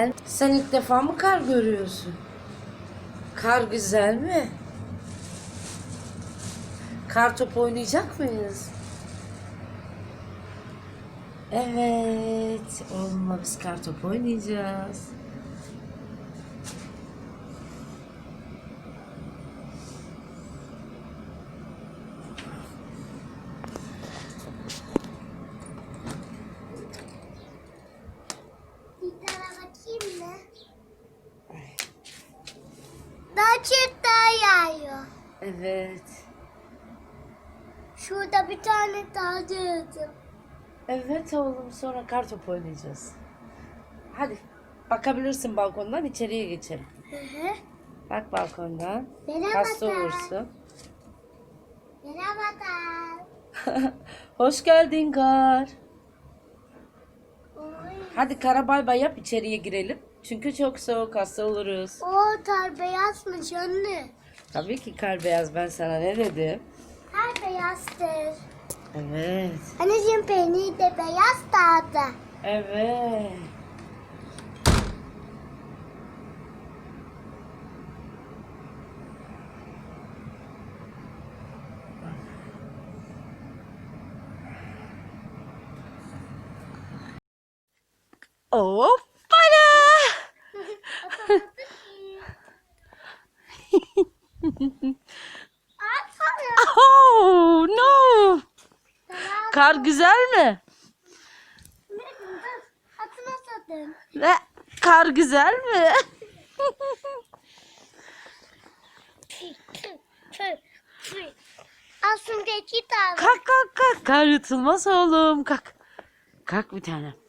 güzel. Sen ilk defa mı kar görüyorsun? Kar güzel mi? Kar top oynayacak mıyız? Evet. Oğlumla biz kar top oynayacağız. Bir tane bakayım mı? Daha daha yağıyor. Evet. Şurada bir tane daha gördüm. Evet oğlum sonra kar top oynayacağız. Hadi bakabilirsin balkondan içeriye geçelim. Hı hı. Bak balkondan. Merhaba Hasta olursun. Merhaba. Hoş geldin kar. Hadi kara bay bay yap içeriye girelim. Çünkü çok soğuk hasta oluruz. O tar beyazmış anne. Tabii ki kar beyaz ben sana ne dedim? Her beyazdır. Evet. Anneciğim peynir de beyaz tadı. Evet. Hoppala! Oh no! Kar güzel mi? Atına satın. Ne? Kar güzel mi? Aslında iki tane. kalk kalk kalk. Kar yutulmaz oğlum. Kalk. Kalk bir tane.